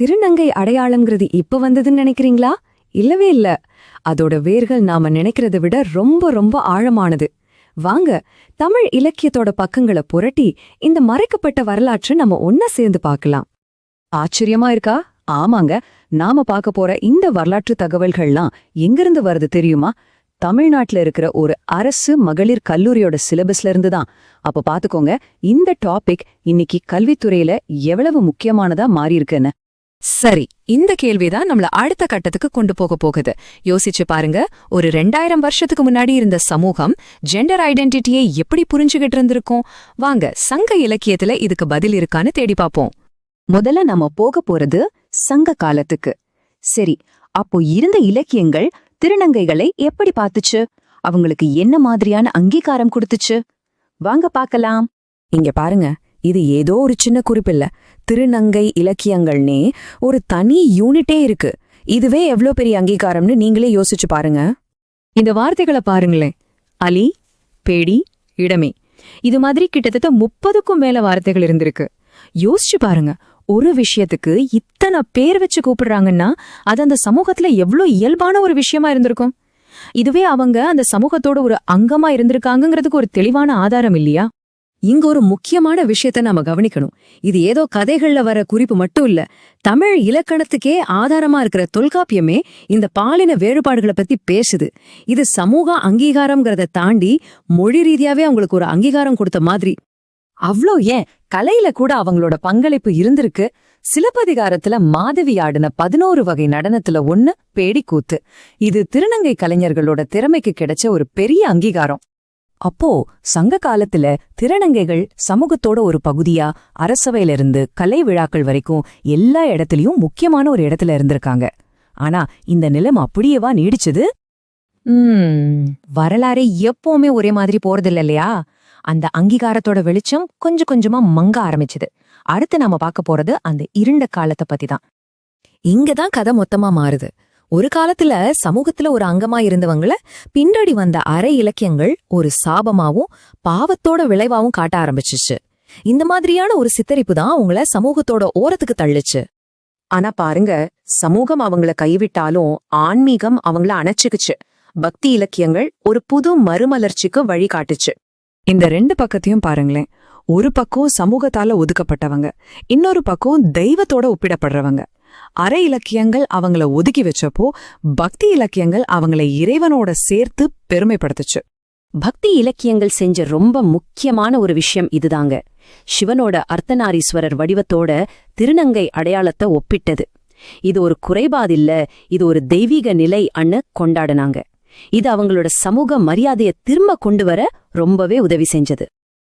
திருநங்கை அடையாளங்கிறது இப்ப வந்ததுன்னு நினைக்கிறீங்களா? இல்லவே இல்ல. அதோட வேர்கள் நாம நினைக்கிறத விட ரொம்ப ரொம்ப ஆழமானது. வாங்க தமிழ் இலக்கியத்தோட பக்கங்களை புரட்டி இந்த மறைக்கப்பட்ட வரலாற்றை நம்ம ஒன்னா சேர்ந்து பார்க்கலாம். ஆச்சரியமா இருக்கா? ஆமாங்க. நாம பார்க்க போற இந்த வரலாற்று தகவல்கள்லாம் எங்கிருந்து வருது தெரியுமா? தமிழ்நாட்டுல இருக்கிற ஒரு அரசு மகளிர் கல்லூரியோட சிலபஸ்ல இருந்து தான். அப்ப பாத்துக்கோங்க இந்த டாபிக் இன்னைக்கு கல்வித்துறையில எவ்வளவு முக்கியமானதா மாறியிருக்குன்னு. சரி இந்த கேள்விதான் நம்மள அடுத்த கட்டத்துக்கு கொண்டு போக போகுது. யோசிச்சு பாருங்க ஒரு ரெண்டாயிரம் வருஷத்துக்கு முன்னாடி இருந்த சமூகம் ஜெண்டர் ஐடென்டிட்டியை எப்படி புரிஞ்சுகிட்டு இருந்திருக்கும்? வாங்க சங்க இலக்கியத்துல இதுக்கு பதில் இருக்கான்னு தேடி பாப்போம். முதல்ல நம்ம போக போறது சங்க காலத்துக்கு. சரி அப்போ இருந்த இலக்கியங்கள் திருநங்கைகளை எப்படி பார்த்துச்சு? அவங்களுக்கு என்ன மாதிரியான அங்கீகாரம் கொடுத்துச்சு? வாங்க பார்க்கலாம். இங்க பாருங்க இது ஏதோ ஒரு சின்ன குறிப்பில்ல. திருநங்கை இலக்கியங்கள்னே ஒரு தனி யூனிட்டே இருக்கு. இதுவே எவ்ளோ பெரிய அங்கீகாரம்னு நீங்களே யோசிச்சு பாருங்க. இந்த வார்த்தைகளை பாருங்களேன். அலி பேடி இடமே. இது மாதிரி கிட்டத்தட்ட முப்பதுக்கும் மேல வார்த்தைகள் இருந்திருக்கு. யோசிச்சு பாருங்க. ஒரு விஷயத்துக்கு இத்தனை பேர் வச்சு கூப்பிடுறாங்கன்னா அது அந்த சமூகத்துல எவ்ளோ இயல்பான ஒரு விஷயமா இருந்திருக்கும்? இதுவே அவங்க அந்த சமூகத்தோட ஒரு அங்கமா இருந்திருக்காங்கிறதுக்கு ஒரு தெளிவான ஆதாரம் இல்லையா? இங்க ஒரு முக்கியமான விஷயத்த நாம கவனிக்கணும். இது ஏதோ கதைகள்ல வர குறிப்பு மட்டும் இல்ல. தமிழ் இலக்கணத்துக்கே ஆதாரமா இருக்கிற தொல்காப்பியமே இந்த பாலின வேறுபாடுகளை பத்தி பேசுது. இது சமூக அங்கீகாரம்ங்கிறத தாண்டி மொழி ரீதியாவே அவங்களுக்கு ஒரு அங்கீகாரம் கொடுத்த மாதிரி. அவ்ளோ ஏன்? கலையில கூட அவங்களோட பங்களிப்பு இருந்திருக்கு. சிலப்பதிகாரத்துல மாதவி ஆடின பதினோரு வகை நடனத்துல ஒன்னு பேடிக்கூத்து. இது திருநங்கை கலைஞர்களோட திறமைக்கு கிடைச்ச ஒரு பெரிய அங்கீகாரம். அப்போ சங்க காலத்துல திருநங்கைகள் சமூகத்தோட ஒரு பகுதியா அரசவையிலிருந்து கலை விழாக்கள் வரைக்கும் எல்லா இடத்துலயும் முக்கியமான ஒரு இடத்துல இருந்திருக்காங்க. ஆனா இந்த நிலம் அப்படியேவா நீடிச்சது? உம் வரலாறே எப்பவுமே ஒரே மாதிரி போறதில்ல இல்லையா? அந்த அங்கீகாரத்தோட வெளிச்சம் கொஞ்சம் கொஞ்சமா மங்க ஆரம்பிச்சது. அடுத்து நாம பார்க்க போறது அந்த இருண்ட காலத்தை பத்தி தான் இங்கதான் கதை மொத்தமா மாறுது. ஒரு காலத்துல சமூகத்துல ஒரு அங்கமா இருந்தவங்கள பின்னாடி வந்த அரை இலக்கியங்கள் ஒரு சாபமாவும் பாவத்தோட விளைவாவும் காட்ட ஆரம்பிச்சுச்சு. இந்த மாதிரியான ஒரு சித்தரிப்பு தான் அவங்கள சமூகத்தோட ஓரத்துக்கு தள்ளுச்சு. ஆனா பாருங்க சமூகம் அவங்கள கைவிட்டாலும் ஆன்மீகம் அவங்கள அணைச்சுக்குச்சு. பக்தி இலக்கியங்கள் ஒரு புது மறுமலர்ச்சிக்கு வழி காட்டுச்சு. இந்த ரெண்டு பக்கத்தையும் பாருங்களேன். ஒரு பக்கம் சமூகத்தால ஒதுக்கப்பட்டவங்க இன்னொரு பக்கம் தெய்வத்தோட ஒப்பிடப்படுறவங்க. அரை இலக்கியங்கள் அவங்கள ஒதுக்கி வச்சப்போ பக்தி இலக்கியங்கள் அவங்கள இறைவனோட சேர்த்து பெருமைப்படுத்துச்சு. பக்தி இலக்கியங்கள் செஞ்ச ரொம்ப முக்கியமான ஒரு விஷயம் இதுதாங்க. சிவனோட அர்த்தநாரீஸ்வரர் வடிவத்தோட திருநங்கை அடையாளத்தை ஒப்பிட்டது. இது ஒரு குறைபாதில்ல இது ஒரு தெய்வீக நிலை அன்னு கொண்டாடினாங்க. இது அவங்களோட சமூக மரியாதையை திரும்ப கொண்டு வர ரொம்பவே உதவி செஞ்சது.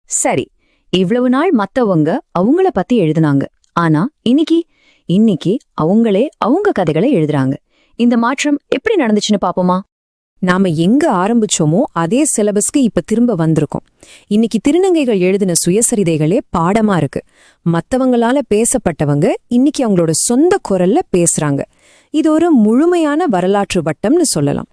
சரி இவ்வளவு நாள் மத்தவங்க அவங்கள பத்தி எழுதுனாங்க. ஆனா இன்னைக்கு இன்னைக்கு அவங்களே அவங்க கதைகளை எழுதுறாங்க. இந்த மாற்றம் எப்படி நடந்துச்சுன்னு பாப்போமா நாம எங்க ஆரம்பிச்சோமோ அதே சிலபஸ்க்கு இப்ப திரும்ப வந்திருக்கோம். இன்னைக்கு திருநங்கைகள் எழுதின சுயசரிதைகளே பாடமா இருக்கு. மத்தவங்களால பேசப்பட்டவங்க இன்னைக்கு அவங்களோட சொந்த குரல்ல பேசுறாங்க. இது ஒரு முழுமையான வரலாற்று வட்டம்னு சொல்லலாம்.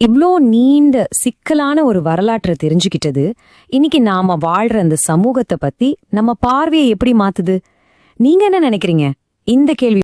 இவ்ளோ நீண்ட சிக்கலான ஒரு வரலாற்றை தெரிஞ்சுக்கிட்டது இன்னைக்கு நாம வாழ்ற அந்த சமூகத்தை பத்தி நம்ம பார்வையை எப்படி மாத்துது? நீங்க என்ன நினைக்கிறீங்க? இந்த கேள்வி